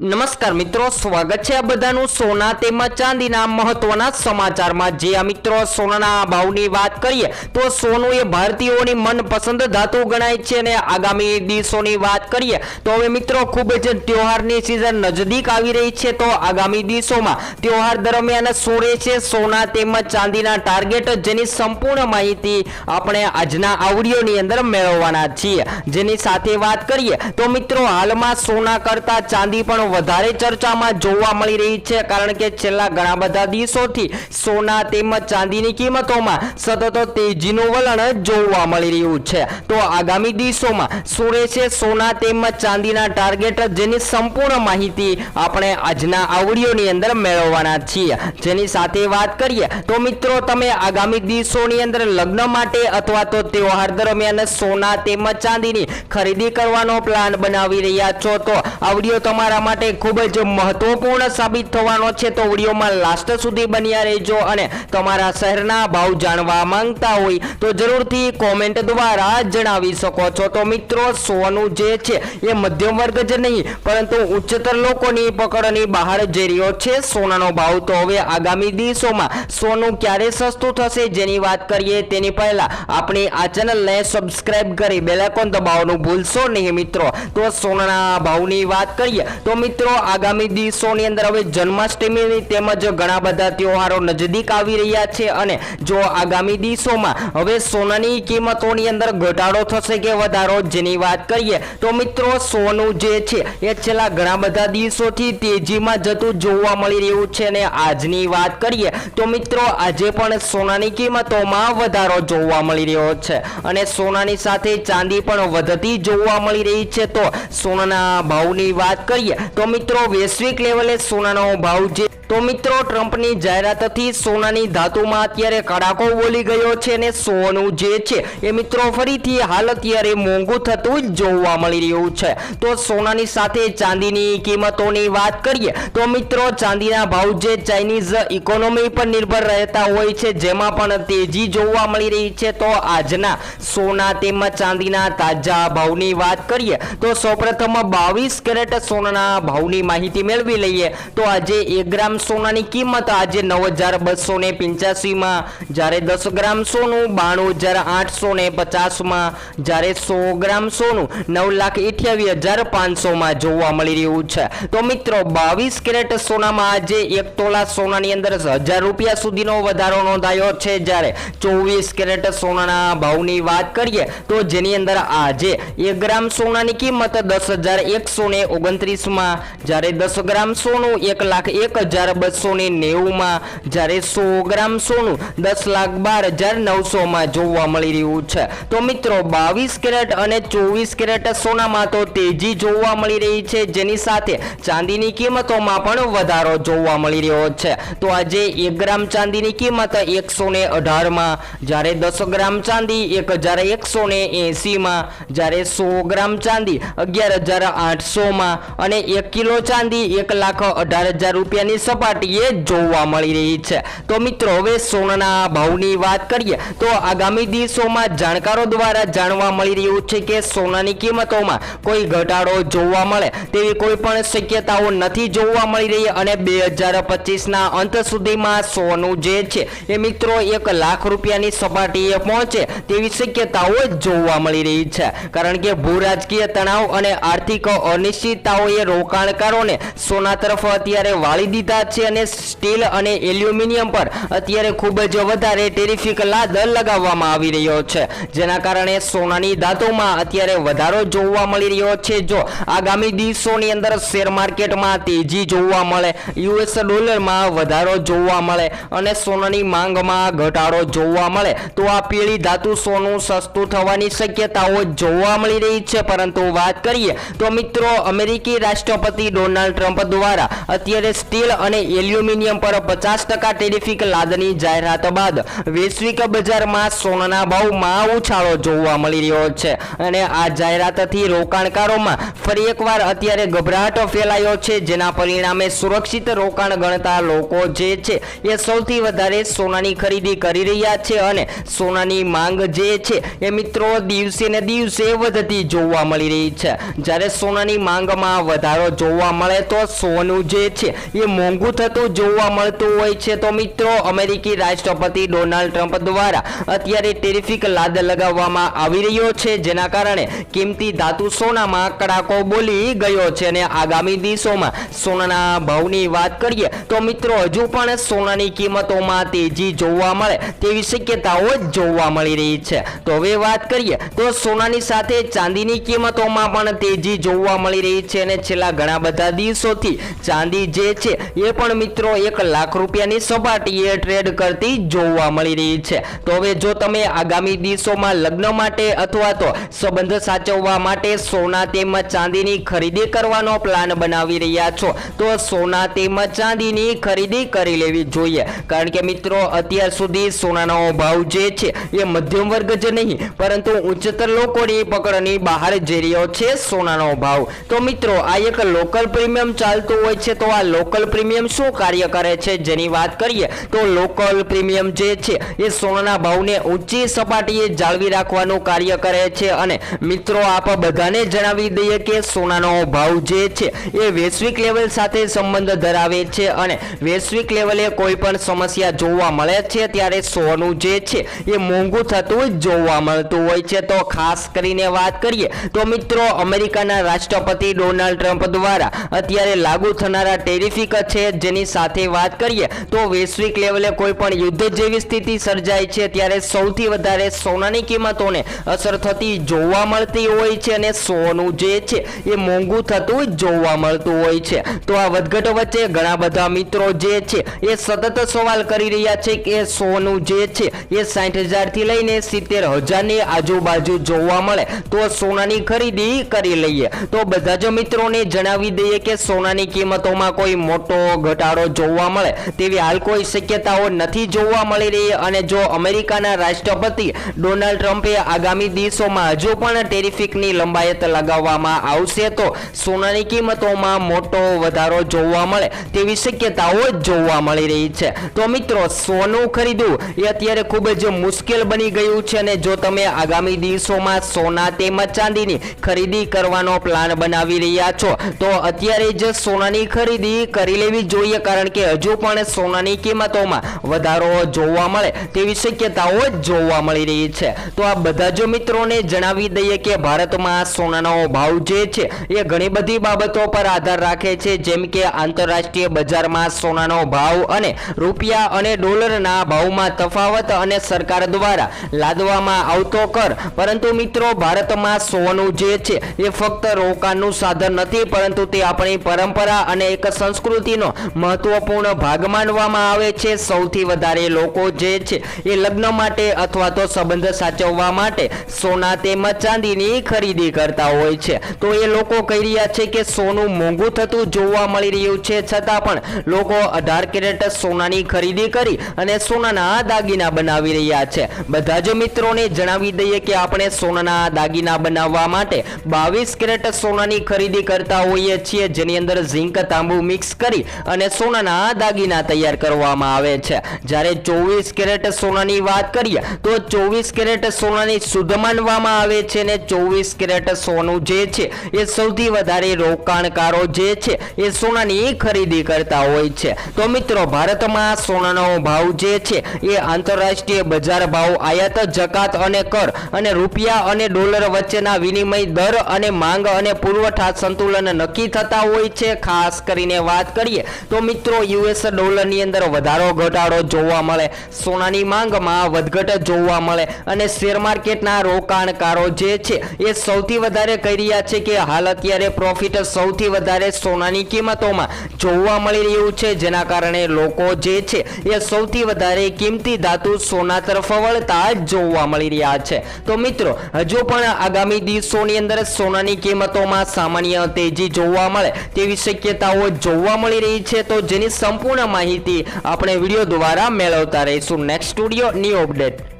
નમસ્કાર મિત્રો, સ્વાગત છે આ બધાનું સોના તેમજ ચાંદીના મહત્વના સમાચારમાં. જે આ મિત્રો સોનાના ભાવની વાત કરીએ, તો સોનું એ ભારતીયોની મનપસંદ ધાતુ ગણાય છે અને આગામી દિવસોની વાત કરીએ, તો હવે મિત્રો ખૂબ જ તહેવારની સિઝન નજદીક આવી રહી છે, તો આગામી દિવસોમાં તહેવાર દરમિયાન સોરે છે સોના તેમજ ચાંદીના ટાર્ગેટ જેની સંપૂર્ણ માહિતી આપણે આજના આવડીઓની અંદર મેળવવાના છીએ. જેની સાથે વાત કરીએ, તો મિત્રો હાલમાં સોના કરતા ચાંદી પણ વધારે ચર્ચામાં જોવા મળી રહી છે, કારણ કે છેલ્લા ઘણા બધા દિવસોથી સોના તેમજ ચાંદીની કિંમતોમાં સતત તેજીનું વલણ જોવા મળી રહ્યું છે. તો આગામી દિવસોમાં સુરે છે સોના તેમજ ચાંદીના ટાર્ગેટ જેની સંપૂર્ણ માહિતી આપણે આજના આવડીઓની અંદર મેળવવાના છીએ. જેની સાથે વાત કરીએ, તો મિત્રો તમે આગામી દિવસોની અંદર લગ્ન માટે અથવા તો તહેવાર દરમિયાન સોના તેમજ ચાંદીની ખરીદી કરવાનો પ્લાન બનાવી રહ્યા છો, તો આવડીઓ તમારામાં તમારા માટે ખૂબ જ મહત્વપૂર્ણ સાબિત થવાનો છે. તો વિડીયોમાં લાસ્ટ સુધી બન્યા રહેજો અને તમારા શહેરના ભાવ જાણવા માંગતા હોય તો જરૂરથી કોમેન્ટ દ્વારા જણાવી શકો છો. તો મિત્રો, સોનું જે છે એ મધ્યમ વર્ગ જ નહીં, પરંતુ ઉચ્ચતર લોકોની પકડની બહાર જઈ રહ્યો છે. સોનાનો ભાવ તો હવે આગામી દિવસોમાં સોનું ક્યારે સસ્તું થશે જેની વાત કરીએ તેની પહેલા આપણી આ ચેનલને સબસ્ક્રાઇબ કરી બેલાઇકોન દબાવવાનું ભૂલશો નહીં મિત્રો. તો સોનાના ભાવની વાત કરીએ તો મિત્રો, આગામી દિવસોની અંદર હવે જન્માષ્ટમીની તેમજ ઘણા બધા તહેવારો નજદીક આવી રહ્યા છે અને જો આગામી દિવસોમાં હવે સોનાની કિંમતોની અંદર ઘટાડો થશે કે વધારો જેની વાત કરીએ, તો મિત્રો સોનું જે છે એ છેલ્લા ઘણા બધા દિવસોથી તેજીમાં જતું જોવા મળી રહ્યું છે અને આજની વાત કરીએ, તો મિત્રો આજે પણ સોનાની કિંમતોમાં વધારો જોવા મળી રહ્યો છે અને સોનાની સાથે ચાંદી પણ વધતી જોવા મળી રહી છે. તો સોનાના ભાવની વાત કરીએ તો મિત્રો, વૈશ્વિક લેવલે સોનાનો ભાવ છે તો મિત્રો, ટ્રમ્પની જાહેરાતથી સોનાની ધાતુમાં અત્યારે કડાકો બોલી ગયો છે અને સોનું જે છે એ મિત્રો ફરીથી હાલ અત્યારે મોંઘું થતું જોવા મળી રહ્યું છે. તો સોનાની સાથે ચાંદીની કિંમતોની વાત કરીએ, તો મિત્રો, ચાંદીના ભાવ જે ચાઇનીઝ ઇકોનોમી પર નિર્ભર રહેતા હોય છે, જેમાં પણ તેજી જોવા મળી રહી છે, તો આજના સોના તેમજ ચાંદીના તાજા ભાવની વાત કરીએ, તો સૌપ્રથમ બાવીસ કેરેટ સોનાના ભાવની માહિતી મેળવી લઈએ. તો આજે એક ગ્રામ સોનાની કિંમત આજે નવ હજાર બસો ને પંચ્યાસીમાં, જ્યારે દસ ગ્રામ સોનું બાણું હજાર આઠસો ને પચાસમાં, જ્યારે સો ગ્રામ સોનું નવ લાખ અઠ્યાવીસ હજાર પાંચસોમાં જોવા મળી રહ્યું છે. તો મિત્રો, બાવીસ કેરેટ સોનામાં આજે એક તોલા સોનાની અંદર હજાર રૂપિયા સુધીનો વધારો નોંધાયો છે. જ્યારે ચોવીસ કેરેટ સોનાના ભાવની વાત કરીએ, તો જેની અંદર આજે એક ગ્રામ સોનાની કિંમત દસ હજાર એકસો ને ઓગણત્રીસમાં જ્યારે દસ ગ્રામ સોનું, એક લાખ એક હજાર બસો ને નેવુંમાં. જ્યારે સો ગ્રામ સોનું, દસ લાખ બાર હજાર નવસોમાં જોવા મળી રહ્યું છે. તો મિત્રો, બાવીસ કેરેટ અને ચોવીસ કેરેટ સોનામાં તો તેજી જોવા મળી રહી છે. જેની સાથે ચાંદીની કિંમતોમાં પણ વધારો જોવા મળી રહ્યો છે. તો આજે એક ગ્રામ ચાંદીની કિંમત એકસો ને અઢારમાં. જ્યારે દસ ગ્રામ ચાંદી એક હજાર એકસો ને એંસીમાં. જ્યારે સો ગ્રામ ચાંદી અગિયાર હજાર આઠસોમાં. અને એક કિલો ચાંદી, એક લાખ અઢાર હજાર રૂપિયાની સપાટીએ જોવા મળી રહી છે. તો મિત્રો, હવે સોનાના ભાવની વાત કરીએ, તો આગામી દિવસોમાં જાણકારો દ્વારા જાણવા મળી રહ્યું છે કે સોનાની કિંમતોમાં કોઈ ઘટાડો જોવા મળે તેવી કોઈ પણ શક્યતાઓ નથી જોવા મળી રહી અને બે હજાર પચીસના અંત સુધીમાં સોનું જે છે એ મિત્રો એક લાખ રૂપિયાની સપાટીએ પહોંચે તેવી શક્યતાઓ જોવા મળી રહી છે. કારણ કે ભૂ રાજકીય તણાવ અને આર્થિક અનિશ્ચિતતાઓએ રોકાણકારોને સોના તરફ અત્યારે વાળી દીધા છે અને સ્ટીલ અને એલ્યુમિનિયમ પર અત્યારે ખૂબ જ વધારે ટેરિફિક દર લગાવવામાં આવી રહ્યો છે. જેના કારણે સોનાની ધાતુમાં અત્યારે વધારો જોવા મળી રહ્યો છે. જો આગામી દિવસોની અંદર શેર માર્કેટમાં તેજી જોવા મળે, યુએસ ડોલરમાં વધારો જોવા મળે અને સોનાની માંગમાં ઘટાડો જોવા મળે, તો આ પીળી ધાતુ સોનું સસ્તું થવાની શક્યતાઓ જોવા મળી રહી છે. પરંતુ વાત કરીએ તો મિત્રો, અમેરિકી રાષ્ટ્રપતિ ડોનાલ્ડ ટ્રમ્પ દ્વારા અત્યારે સ્ટીલ અને એલ્યુમિનિયમ પર પચાસ ટકા ટેરિફિક લાદની જાહેરાત બાદ વૈશ્વિક બજારમાં સોનાના ભાવમાં ઉછાળો જોવા મળી રહ્યો છે. અને આ જાહેરાતથી રોકાણકારોમાં ફરી એકવાર અત્યારે ગભરાટ ફેલાયો છે, જેના પરિણામે સુરક્ષિત રોકાણ ગણતા લોકો જે છે એ સૌથી વધારે સોનાની ખરીદી કરી રહ્યા છે અને સોનાની માંગ જે છે એ મિત્રો દિવસે ને દિવસે વધતી જોવા મળી રહી છે. જ્યારે સોનાની માંગમાં વધારો જોવા મળે તો સોનું જે છે, એ મોંઘું થતું જોવા મળતું હોય છે. તો મિત્રો, અમેરિકી રાષ્ટ્રપતિ ડોનાલ્ડ ટ્રમ્પ દ્વારા અત્યારે ટેરિફિક લાદ લગાવવામાં આવી રહ્યો છે, જેના કારણે કિંમતી ધાતુ સોનામાં કડાકો બોલી ગયો છે. અને આગામી દિવસોમાં સોનાના ભાવની વાત કરીએ, તો મિત્રો, હજુ પણ સોનાની કિંમતોમાં તેજી જોવા મળે તેવી શક્યતાઓ જોવા મળી રહી છે. તો હવે વાત કરીએ, તો સોનાની સાથે ચાંદીની કિંમતોમાં પણ તેજી જોવા મળી રહી છે. અને છેલ્લા ઘણા બધા દિવસોથી ચાંદી જે છે એ પણ મિત્રો એક લાખ રૂપિયાની સપાટીએ ટ્રેડ કરતી જોવા મળી રહી છે. તો હવે જો તમે આગામી દિવસોમાં લગ્ન માટે અથવા તો સંબંધ સાચવવા માટે સોના તેમજ ચાંદીની ખરીદી કરવાનો પ્લાન બનાવી રહ્યા છો, તો સોના તેમજ ચાંદીની ખરીદી કરી લેવી જોઈએ. કારણ કે મિત્રો, અત્યાર સુધી સોનાનો ભાવ જે છે એ મધ્યમ વર્ગ જ નહીં, પરંતુ ઉચ્ચતર લોકોની પકડની બહાર જઈ રહ્યો છે સોનાનો ભાવ. તો મિત્રો, આ એક લોકલ પ્રીમિયમ ચાલતું હોય છે, તો આ લોકલ પ્રીમિયમ શું કાર્ય કરે છે જેની વાત કરીએ, તો લોકલ પ્રીમિયમ જે છે, એ સોનાના ભાવને ઊંચી સપાટીએ જાળવી રાખવાનું કાર્ય કરે છે. અને મિત્રો, આપ બધાને જણાવી દઈએ કે સોનાનો ભાવ જે છે, એ વૈશ્વિક લેવલ સાથે સંબંધ ધરાવે છે. અને વૈશ્વિક લેવલે કોઈ પણ સમસ્યા જોવા મળે છે, ત્યારે સોનું જે છે, એ મોંઘું થતું જ જોવા મળતું હોય છે. તો ખાસ કરીને વાત કરીએ, તો મિત્રો, અમેરિકાના રાષ્ટ્રપતિ ડોનાલ્ડ ટ્રમ્પ દ્વારા અત્યારે લાગુ થનારા ટેરિફિક છે જેની સાથે વાત કરીએ તો વૈશ્વિક લેવલે કોઈ પણ યુદ્ધ જેવી સ્થિતિ સર્જાય છે ત્યારે સૌથી વધારે સોનાની કિંમતોને અસર થતી જોવા મળતી હોય છે અને સોનું જે છે એ મોંઘું થતું જોવા મળતું હોય છે. તો આ વધઘટ વચ્ચે ઘણા બધા મિત્રો જે છે એ સતત સવાલ કરી રહ્યા છે કે સોનું જે છે એ સાઠ હજારથી લઈને સિત્તેર હજારની આજુબાજુ જોવા મળે તો સોનાની ખરીદી કરી લઈએ. તો બધા જ મિત્રોને જણાવી દઈએ કે સોનાની કિંમતોમાં કોઈ મોટો ઘટાડો જોવા મળે તેવી હાલ કોઈ શક્યતાઓ નથી જોવા મળી રહી અને જો અમેરિકાના રાષ્ટ્રપતિ ડોનાલ્ડ ટ્રમ્પે આગામી દિવસોમાં હજુ પણ ટેરિફિકની લંબાયત લગાવવામાં આવશે તો સોનાની કિંમતોમાં મોટો વધારો જોવા મળે તેવી શક્યતાઓ જોવા મળી રહી છે. તો મિત્રો, સોનું ખરીદવું એ અત્યારે ખૂબ જ મુશ્કેલ બની ગયું છે અને જો તમે આગામી દિવસોમાં સોના તેમજ ચાંદીની ખરીદી કરવાનો પ્લાન બનાવી રહ્યા છો તો અત્યારે જ સોનાની ખરીદી કરી લેવી જોઈએ, કારણ કે હજુ પણ સોનાની કિંમતોમાં વધારો જોવા મળે તેવી શક્યતાઓ જોવા મળી રહી છે. તો આ બધા જ મિત્રોને જણાવી દઈએ કે ભારતમાં સોનાનો ભાવ જે છે એ ઘણી બધી બાબતો પર આધાર રાખે છે, જેમ કે આંતરરાષ્ટ્રીય બજારમાં સોનાનો ભાવ અને રૂપિયા અને ડોલરના ભાવમાં તફાવત અને સરકાર દ્વારા લાદવામાં આવતો કર. પરંતુ મિત્રો, ભારતમાં સોનું જે છે એ ફક્ત રોકાણનું સાધન નથી પરંતુ તે આપણી પરંપરા અને એક સંસ્કૃતિનો મહત્વપૂર્ણ ભાગ માનવામાં આવે છે. સૌથી વધારે લોકો જે છે એ લગ્ન માટે અથવા તો સંબંધ સાચવવા માટે સોના તેમજ ચાંદીની ખરીદી કરતા હોય છે. તો એ લોકો કહી રહ્યા છે કે સોનું મોંઘું થતું જોવા મળી રહ્યું છે. છતાં પણ લોકો અઢાર કેરેટ સોનાની ખરીદી કરી અને સોનાના દાગીના બનાવી રહ્યા છે. બધા જ મિત્રોને જણાવી દઈએ કે આપણે સોનાના દાગીના બનાવવા માટે બાવીસ કેરેટ સોનાની ખરીદી કરતા હોઈએ છીએ, જેની અંદર ઝીંક તાંબુ મિક્સ કરી અને સોનાના દાગીના તૈયાર કરવામાં આવે છે. જ્યારે ચોવીસ કેરેટ સોનાની વાત કરીએ, તો ચોવીસ કેરેટ સોનાની શુદ્ધ માનવામાં આવે છે ને ચોવીસ કેરેટ સોનું જે છે, એ સૌથી વધારે રોકાણકારો જે છે, એ સોનાની ખરીદી કરતા હોય છે. તો મિત્રો, ભારતમાં સોનાનો ભાવ જે છે, એ આંતરરાષ્ટ્રીય બજાર ભાવ, આયાત, જકાત અને કર અને રૂપિયા અને ડોલર વચ્ચેના વિનિમય દર અને માંગ અને પુરવઠા સંતુલન નક્કી થતા હોય છે. ખાસ કરીને વાત કરીએ તો મિત્રો યુએસ ડોલરની અંદર વધારો ઘટાડો જોવા મળે. સોનાની માંગમાં વધઘટ જોવા મળે. અને શેર માર્કેટના રોકાણકારો જે છે, એ સૌથી વધારે કહી રહ્યા છે કે હાલ અત્યારે પ્રોફિટ સૌથી વધારે સોનાની કિંમતોમાં જોવા મળી રહ્યું છે. જેના કારણે લોકો જે છે, એ સૌથી વધારે કિંમતી ધાતુ સોના તરફ વળતા જોવા મળી રહ્યા છે. તો મિત્રો, હજુ પણ આગામી દિવસોની અંદર સોનાની કિંમતોમાં સામાન્ય તેજી જોવા મળે તેવી શક્યતાઓ જોવા મળી રહી છે. તો જેની સંપૂર્ણ માહિતી આપણે વીડિયો દ્વારા મેળવતા રહીશું. Next studio new update